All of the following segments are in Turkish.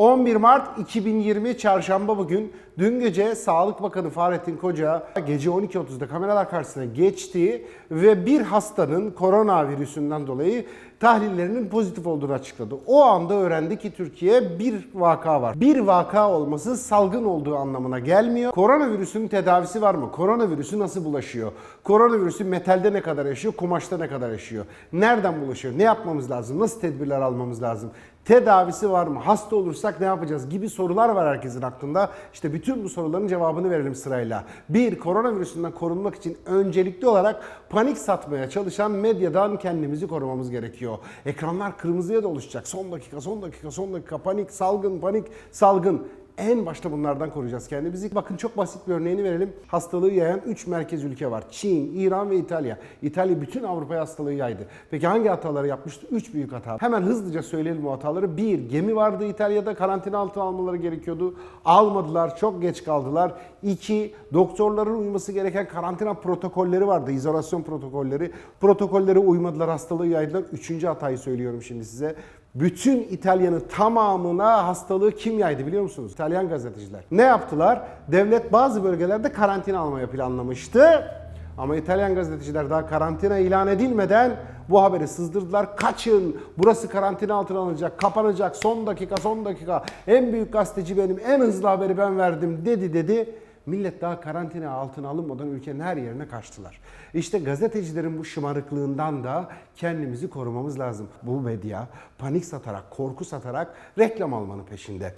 11 Mart 2020 Çarşamba bugün. Dün gece Sağlık Bakanı Fahrettin Koca gece 12.30'da kameralar karşısına geçti ve bir hastanın koronavirüsünden dolayı tahlillerinin pozitif olduğunu açıkladı. O anda öğrendi ki Türkiye bir vaka var. Bir vaka olması salgın olduğu anlamına gelmiyor. Koronavirüsün tedavisi var mı? Koronavirüsü nasıl bulaşıyor? Koronavirüsü metalde ne kadar yaşıyor? Kumaşta ne kadar yaşıyor? Nereden bulaşıyor? Ne yapmamız lazım? Nasıl tedbirler almamız lazım? Tedavisi var mı? Hasta olursak ne yapacağız? Gibi sorular var herkesin aklında. İşte bütün bu soruların cevabını verelim sırayla. Bir, koronavirüsünden korunmak için öncelikli olarak panik satmaya çalışan medyadan kendimizi korumamız gerekiyor. Ekranlar kırmızıya da oluşacak. Son dakika, son dakika, son dakika, panik, salgın, panik, salgın. En başta bunlardan koruyacağız kendimizi. Bakın çok basit bir örneğini verelim. Hastalığı yayan 3 merkez ülke var. Çin, İran ve İtalya. İtalya bütün Avrupa'ya hastalığı yaydı. Peki hangi hataları yapmıştı? 3 büyük hata. Hemen hızlıca söyleyelim bu hataları. Bir, gemi vardı İtalya'da karantina altına almaları gerekiyordu. Almadılar, çok geç kaldılar. İki, doktorların uyması gereken karantina protokolleri vardı. izolasyon protokolleri. Protokollere uymadılar, hastalığı yaydılar. Üçüncü hatayı söylüyorum şimdi size. Bütün İtalya'nın tamamına hastalığı kim yaydı biliyor musunuz? İtalyan gazeteciler. Ne yaptılar? Devlet bazı bölgelerde karantina almaya planlamıştı. Ama İtalyan gazeteciler daha karantina ilan edilmeden bu haberi sızdırdılar. Kaçın, burası karantina altına alınacak, kapanacak, son dakika, son dakika. En büyük gazeteci benim, en hızlı haberi ben verdim dedi dedi. Millet daha karantina altına alınmadan ülkenin her yerine kaçtılar. İşte gazetecilerin bu şımarıklığından da kendimizi korumamız lazım. Bu medya panik satarak, korku satarak reklam almanın peşinde.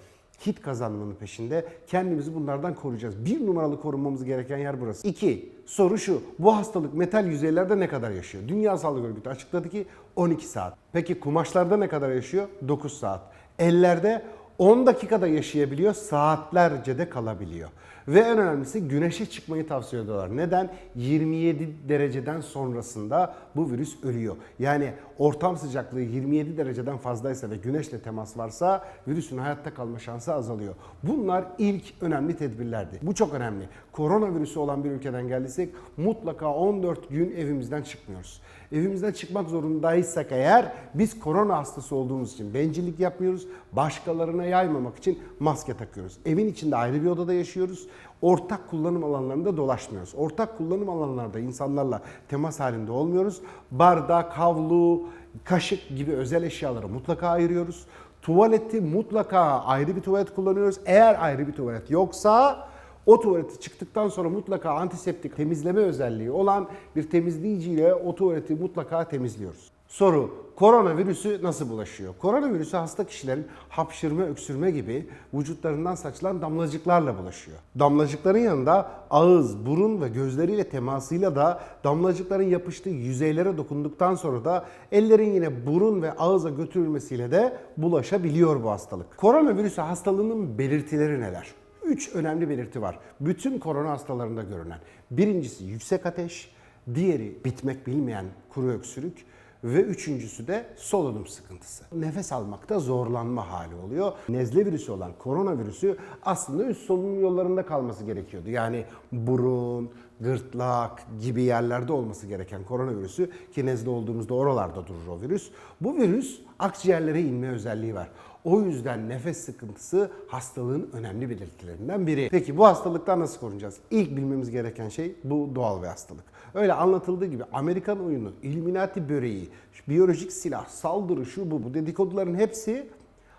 Hit kazanmanın peşinde. Kendimizi bunlardan koruyacağız. Bir numaralı korunmamız gereken yer burası. İki, soru şu. Bu hastalık metal yüzeylerde ne kadar yaşıyor? Dünya Sağlık Örgütü açıkladı ki 12 saat. Peki kumaşlarda ne kadar yaşıyor? 9 saat. Ellerde 10 dakikada yaşayabiliyor, saatlerce de kalabiliyor. Ve en önemlisi güneşe çıkmayı tavsiye ediyorlar. Neden? 27 dereceden sonrasında bu virüs ölüyor. Yani ortam sıcaklığı 27 dereceden fazlaysa ve güneşle temas varsa virüsün hayatta kalma şansı azalıyor. Bunlar ilk önemli tedbirlerdi. Bu çok önemli. Koronavirüsü olan bir ülkeden geldiysek mutlaka 14 gün evimizden çıkmıyoruz. Evimizden çıkmak zorundaysak eğer biz korona hastası olduğumuz için bencillik yapmıyoruz. Başkalarına yaymamak için maske takıyoruz. Evin içinde ayrı bir odada yaşıyoruz. Ortak kullanım alanlarında dolaşmıyoruz. Ortak kullanım alanlarda insanlarla temas halinde olmuyoruz. Bardak, havlu, kaşık gibi özel eşyaları mutlaka ayırıyoruz. Tuvaleti mutlaka ayrı bir tuvalet kullanıyoruz. Eğer ayrı bir tuvalet yoksa o tuvaleti çıktıktan sonra mutlaka antiseptik temizleme özelliği olan bir temizleyiciyle o tuvaleti mutlaka temizliyoruz. Soru, koronavirüsü nasıl bulaşıyor? Koronavirüsü hasta kişilerin hapşırma, öksürme gibi vücutlarından saçılan damlacıklarla bulaşıyor. Damlacıkların yanında ağız, burun ve gözleriyle temasıyla da damlacıkların yapıştığı yüzeylere dokunduktan sonra da ellerin yine burun ve ağıza götürülmesiyle de bulaşabiliyor bu hastalık. Koronavirüsü hastalığının belirtileri neler? Üç önemli belirti var. Bütün korona hastalarında görünen. Birincisi yüksek ateş, diğeri bitmek bilmeyen kuru öksürük ve üçüncüsü de solunum sıkıntısı. Nefes almakta zorlanma hali oluyor. Nezle virüsü olan koronavirüsü aslında üst solunum yollarında kalması gerekiyordu. Yani burun, gırtlak gibi yerlerde olması gereken koronavirüsü ki nezle olduğumuzda oralarda durur o virüs. Bu virüs akciğerlere inme özelliği var. O yüzden nefes sıkıntısı hastalığın önemli belirtilerinden biri. Peki bu hastalıktan nasıl korunacağız? İlk bilmemiz gereken şey bu doğal bir hastalık. Öyle anlatıldığı gibi Amerikan oyunu, Illuminati böreği, biyolojik silah, saldırı, şu bu bu dedikoduların hepsi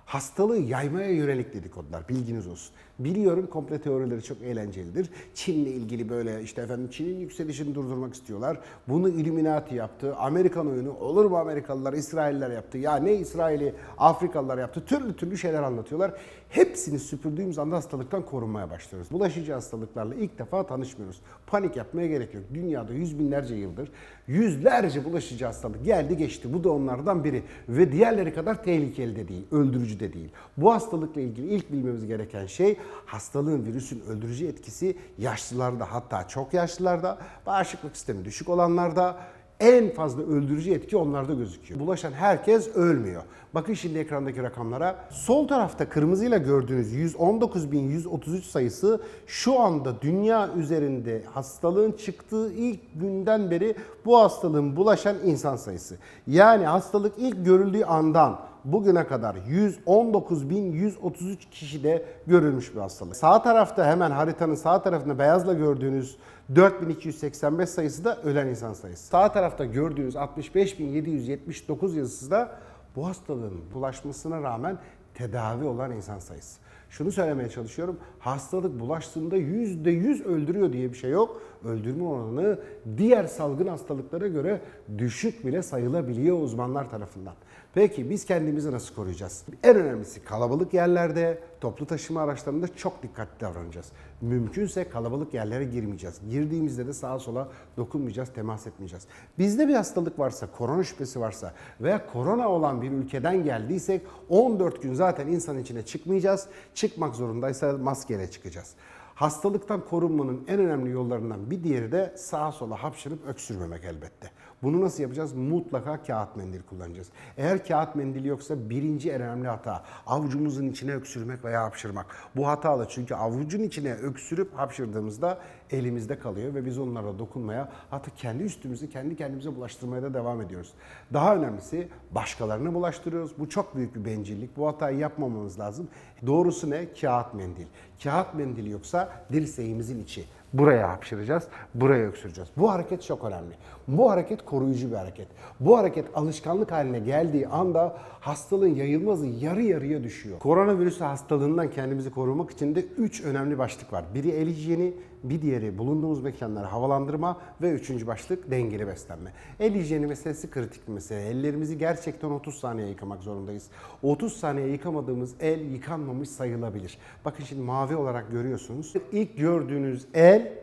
hastalığı yaymaya yönelik dedikodular. Bilginiz olsun. Biliyorum komple teorileri çok eğlencelidir. Çin'le ilgili böyle işte efendim Çin'in yükselişini durdurmak istiyorlar. Bunu Illuminati yaptı. Amerikan oyunu olur mu Amerikalılar, İsrailler yaptı. Ya ne İsrail'i Afrikalılar yaptı. Türlü türlü şeyler anlatıyorlar. Hepsini süpürdüğümüz anda hastalıktan korunmaya başlıyoruz. Bulaşıcı hastalıklarla ilk defa tanışmıyoruz. Panik yapmaya gerek yok. Dünyada yüz binlerce yıldır yüzlerce bulaşıcı hastalık geldi geçti. Bu da onlardan biri. Ve diğerleri kadar tehlikeli de değil, öldürücü de değil. Bu hastalıkla ilgili ilk bilmemiz gereken şey hastalığın, virüsün öldürücü etkisi yaşlılarda hatta çok yaşlılarda, bağışıklık sistemi düşük olanlarda en fazla öldürücü etki onlarda gözüküyor. Bulaşan herkes ölmüyor. Bakın şimdi ekrandaki rakamlara. Sol tarafta kırmızıyla gördüğünüz 119.133 sayısı şu anda dünya üzerinde hastalığın çıktığı ilk günden beri bu hastalığın bulaşan insan sayısı. Yani hastalık ilk görüldüğü andan bugüne kadar 119.133 kişide görülmüş bir hastalık. Sağ tarafta hemen haritanın sağ tarafında beyazla gördüğünüz 4285 sayısı da ölen insan sayısı. Sağ tarafta gördüğünüz 65.779 yazısı da bu hastalığın bulaşmasına rağmen tedavi olan insan sayısı. Şunu söylemeye çalışıyorum. Hastalık bulaştığında %100 öldürüyor diye bir şey yok. Öldürme oranı diğer salgın hastalıklara göre düşük bile sayılabiliyor uzmanlar tarafından. Peki biz kendimizi nasıl koruyacağız? En önemlisi kalabalık yerlerde, toplu taşıma araçlarında çok dikkatli davranacağız. Mümkünse kalabalık yerlere girmeyeceğiz. Girdiğimizde de sağa sola dokunmayacağız, temas etmeyeceğiz. Bizde bir hastalık varsa, korona şüphesi varsa veya korona olan bir ülkeden geldiysek 14 gün zaten insan içine çıkmayacağız. Çıkmak zorundaysa maskeyle çıkacağız. Hastalıktan korunmanın en önemli yollarından bir diğeri de sağa sola hapşırıp öksürmemek elbette. Bunu nasıl yapacağız? Mutlaka kağıt mendil kullanacağız. Eğer kağıt mendil yoksa birinci önemli hata avucumuzun içine öksürmek veya hapşırmak. Bu hatalı çünkü avucun içine öksürüp hapşırdığımızda elimizde kalıyor ve biz onlara dokunmaya hatta kendi üstümüzü kendi kendimize bulaştırmaya da devam ediyoruz. Daha önemlisi başkalarına bulaştırıyoruz. Bu çok büyük bir bencillik. Bu hatayı yapmamamız lazım. Doğrusu ne? Kağıt mendil. Kağıt mendil yoksa dirseğimizin içi. Buraya hapşıracağız, buraya öksüreceğiz. Bu hareket çok önemli. Bu hareket koruyucu bir hareket. Bu hareket alışkanlık haline geldiği anda hastalığın yayılma hızı yarı yarıya düşüyor. Koronavirüs hastalığından kendimizi korumak için de 3 önemli başlık var. Biri el hijyeni, bir diğeri bulunduğumuz mekanları havalandırma ve üçüncü başlık dengeli beslenme. El hijyeni meselesi kritik bir mesele. Ellerimizi gerçekten 30 saniye yıkamak zorundayız. 30 saniye yıkamadığımız el yıkanmamış sayılabilir. Bakın şimdi mavi olarak görüyorsunuz. İlk gördüğünüz el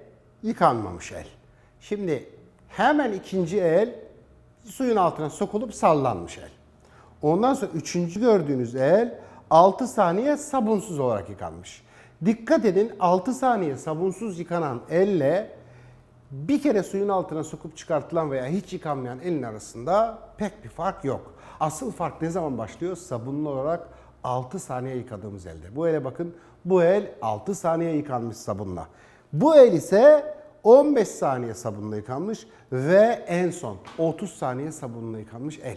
yıkanmamış el. Şimdi hemen ikinci el suyun altına sokulup sallanmış el. Ondan sonra üçüncü gördüğünüz el 6 saniye sabunsuz olarak yıkanmış. Dikkat edin 6 saniye sabunsuz yıkanan elle bir kere suyun altına sokup çıkartılan veya hiç yıkanmayan elin arasında pek bir fark yok. Asıl fark ne zaman başlıyor? Sabunlu olarak 6 saniye yıkadığımız elde. Bu ele bakın. Bu el 6 saniye yıkanmış sabunla. Bu el ise 15 saniye sabunla yıkanmış ve en son 30 saniye sabunla yıkanmış el.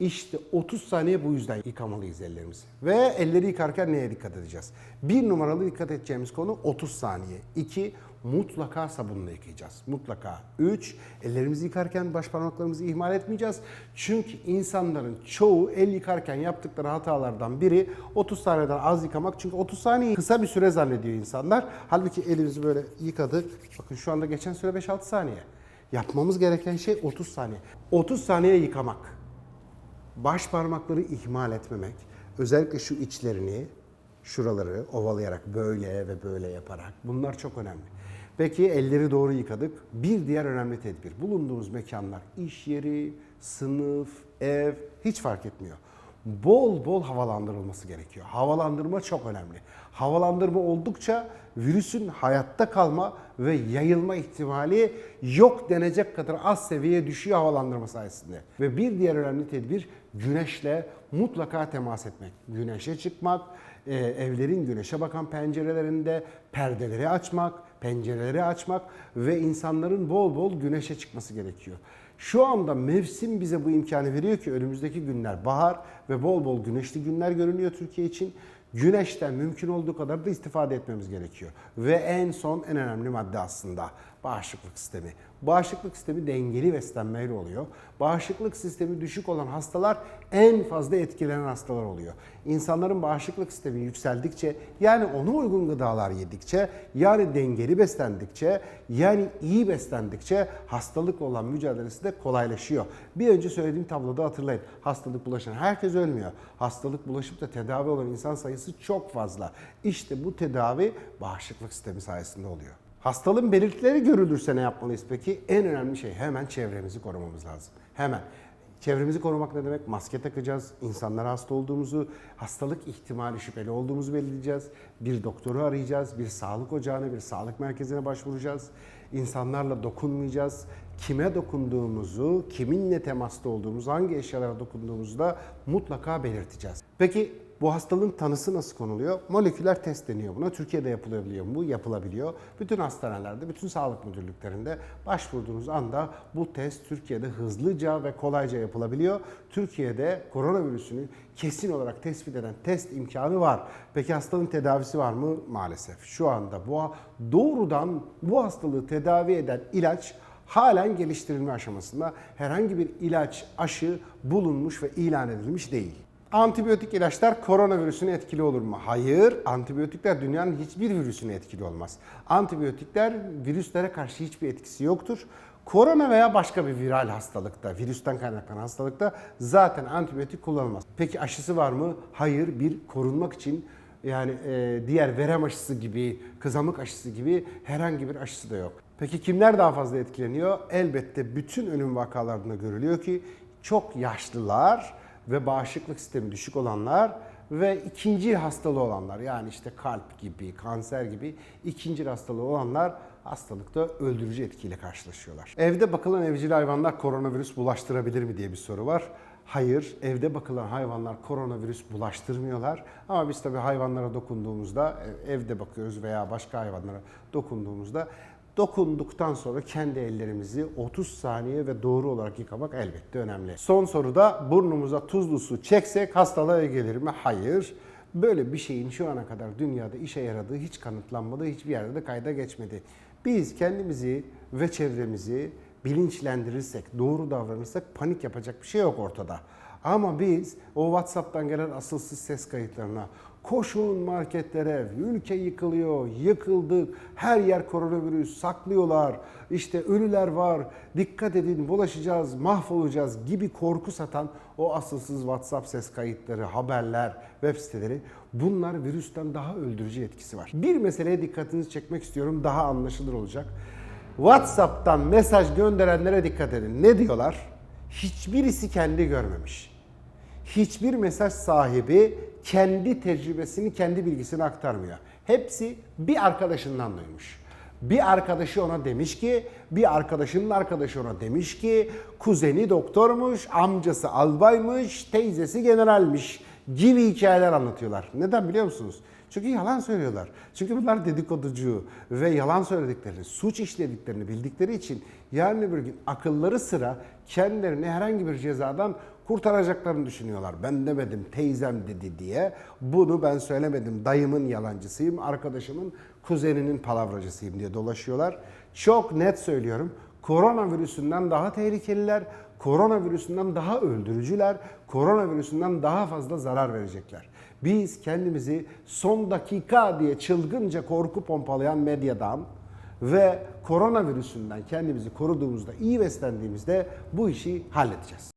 İşte 30 saniye bu yüzden yıkamalıyız ellerimizi. Ve elleri yıkarken neye dikkat edeceğiz? Bir numaralı dikkat edeceğimiz konu 30 saniye. 2. Mutlaka sabunla yıkayacağız. Mutlaka. 3. Ellerimizi yıkarken baş parmaklarımızı ihmal etmeyeceğiz. Çünkü insanların çoğu el yıkarken yaptıkları hatalardan biri 30 saniyeden az yıkamak. Çünkü 30 saniye kısa bir süre zannediyor insanlar. Halbuki elimizi böyle yıkadık. Bakın şu anda geçen süre 5-6 saniye. Yapmamız gereken şey 30 saniye. 30 saniye yıkamak baş parmakları ihmal etmemek, özellikle şu içlerini, şuraları ovalayarak böyle ve böyle yaparak bunlar çok önemli. Peki elleri doğru yıkadık. Bir diğer önemli tedbir. Bulunduğumuz mekanlar, iş yeri, sınıf, ev hiç fark etmiyor. Bol bol havalandırılması gerekiyor. Havalandırma çok önemli. Havalandırma oldukça virüsün hayatta kalma ve yayılma ihtimali yok denecek kadar az seviyeye düşüyor havalandırma sayesinde. Ve bir diğer önemli tedbir güneşle mutlaka temas etmek. Güneşe çıkmak, e, evlerin güneşe bakan pencerelerinde perdeleri açmak, pencereleri açmak ve insanların bol bol güneşe çıkması gerekiyor. Şu anda mevsim bize bu imkanı veriyor ki önümüzdeki günler bahar ve bol bol güneşli günler görünüyor Türkiye için. Güneşten mümkün olduğu kadar da istifade etmemiz gerekiyor. Ve en son en önemli madde aslında bağışıklık sistemi. Bağışıklık sistemi dengeli beslenmeyle oluyor. Bağışıklık sistemi düşük olan hastalar en fazla etkilenen hastalar oluyor. İnsanların bağışıklık sistemi yükseldikçe yani ona uygun gıdalar yedikçe yani dengeli beslendikçe yani iyi beslendikçe hastalıkla olan mücadelesi de kolaylaşıyor. Bir önce söylediğim tabloda hatırlayın. Hastalık bulaşan herkes ölmüyor. Hastalık bulaşıp da tedavi olan insan sayısı çok fazla. İşte bu tedavi bağışıklık sistemi sayesinde oluyor. Hastalığın belirtileri görülürse ne yapmalıyız peki? En önemli şey hemen çevremizi korumamız lazım. Hemen. Çevremizi korumak ne demek? Maske takacağız. İnsanlara hasta olduğumuzu, hastalık ihtimali şüpheli olduğumuzu belirleyeceğiz. Bir doktoru arayacağız. Bir sağlık ocağına, bir sağlık merkezine başvuracağız. İnsanlarla dokunmayacağız. Kime dokunduğumuzu, kiminle temasta olduğumuzu, hangi eşyalara dokunduğumuzu da mutlaka belirteceğiz. Peki bu hastalığın tanısı nasıl konuluyor? Moleküler test deniyor buna. Türkiye'de yapılabiliyor mu? Bu yapılabiliyor. Bütün hastanelerde, bütün sağlık müdürlüklerinde başvurduğunuz anda bu test Türkiye'de hızlıca ve kolayca yapılabiliyor. Türkiye'de koronavirüsünü kesin olarak tespit eden test imkanı var. Peki hastalığın tedavisi var mı? Maalesef. Şu anda bu doğrudan bu hastalığı tedavi eden ilaç halen geliştirilme aşamasında herhangi bir ilaç, aşı bulunmuş ve ilan edilmiş değil. Antibiyotik ilaçlar koronavirüsüne etkili olur mu? Hayır. Antibiyotikler dünyanın hiçbir virüsüne etkili olmaz. Antibiyotikler virüslere karşı hiçbir etkisi yoktur. Korona veya başka bir viral hastalıkta, virüsten kaynaklanan hastalıkta zaten antibiyotik kullanılmaz. Peki aşısı var mı? Hayır. Bir korunmak için yani e, diğer verem aşısı gibi, kızamık aşısı gibi herhangi bir aşısı da yok. Peki kimler daha fazla etkileniyor? Elbette bütün ölüm vakalarında görülüyor ki çok yaşlılar ve bağışıklık sistemi düşük olanlar ve ikinci hastalığı olanlar yani işte kalp gibi, kanser gibi ikinci hastalığı olanlar hastalıkta öldürücü etkiyle karşılaşıyorlar. Evde bakılan evcil hayvanlar koronavirüs bulaştırabilir mi diye bir soru var. Hayır, evde bakılan hayvanlar koronavirüs bulaştırmıyorlar. Ama biz tabii hayvanlara dokunduğumuzda, e, evde bakıyoruz veya başka hayvanlara dokunduğumuzda dokunduktan sonra kendi ellerimizi 30 saniye ve doğru olarak yıkamak elbette önemli. Son soruda burnumuza tuzlu su çeksek hastalığa gelir mi? Hayır. Böyle bir şeyin şu ana kadar dünyada işe yaradığı hiç kanıtlanmadı, hiçbir yerde de kayda geçmedi. Biz kendimizi ve çevremizi bilinçlendirirsek, doğru davranırsak panik yapacak bir şey yok ortada. Ama biz o WhatsApp'tan gelen asılsız ses kayıtlarına koşun marketlere, ülke yıkılıyor, yıkıldık, her yer koronavirüs, saklıyorlar, işte ölüler var, dikkat edin bulaşacağız, mahvolacağız gibi korku satan o asılsız WhatsApp ses kayıtları, haberler, web siteleri bunlar virüsten daha öldürücü etkisi var. Bir meseleye dikkatinizi çekmek istiyorum, daha anlaşılır olacak. WhatsApp'tan mesaj gönderenlere dikkat edin. Ne diyorlar? Hiçbirisi kendi görmemiş. Hiçbir mesaj sahibi kendi tecrübesini, kendi bilgisini aktarmıyor. Hepsi bir arkadaşından duymuş. Bir arkadaşı ona demiş ki, bir arkadaşının arkadaşı ona demiş ki, kuzeni doktormuş, amcası albaymış, teyzesi generalmiş gibi hikayeler anlatıyorlar. Neden biliyor musunuz? Çünkü yalan söylüyorlar. Çünkü bunlar dedikoducu ve yalan söylediklerini, suç işlediklerini bildikleri için yarın öbür gün akılları sıra kendilerini herhangi bir cezadan kurtaracaklarını düşünüyorlar. Ben demedim teyzem dedi diye. Bunu ben söylemedim. Dayımın yalancısıyım, arkadaşımın kuzeninin palavracısıyım diye dolaşıyorlar. Çok net söylüyorum. Koronavirüsünden daha tehlikeliler, koronavirüsünden daha öldürücüler, koronavirüsünden daha fazla zarar verecekler. Biz kendimizi son dakika diye çılgınca korku pompalayan medyadan ve koronavirüsünden kendimizi koruduğumuzda, iyi beslendiğimizde bu işi halledeceğiz.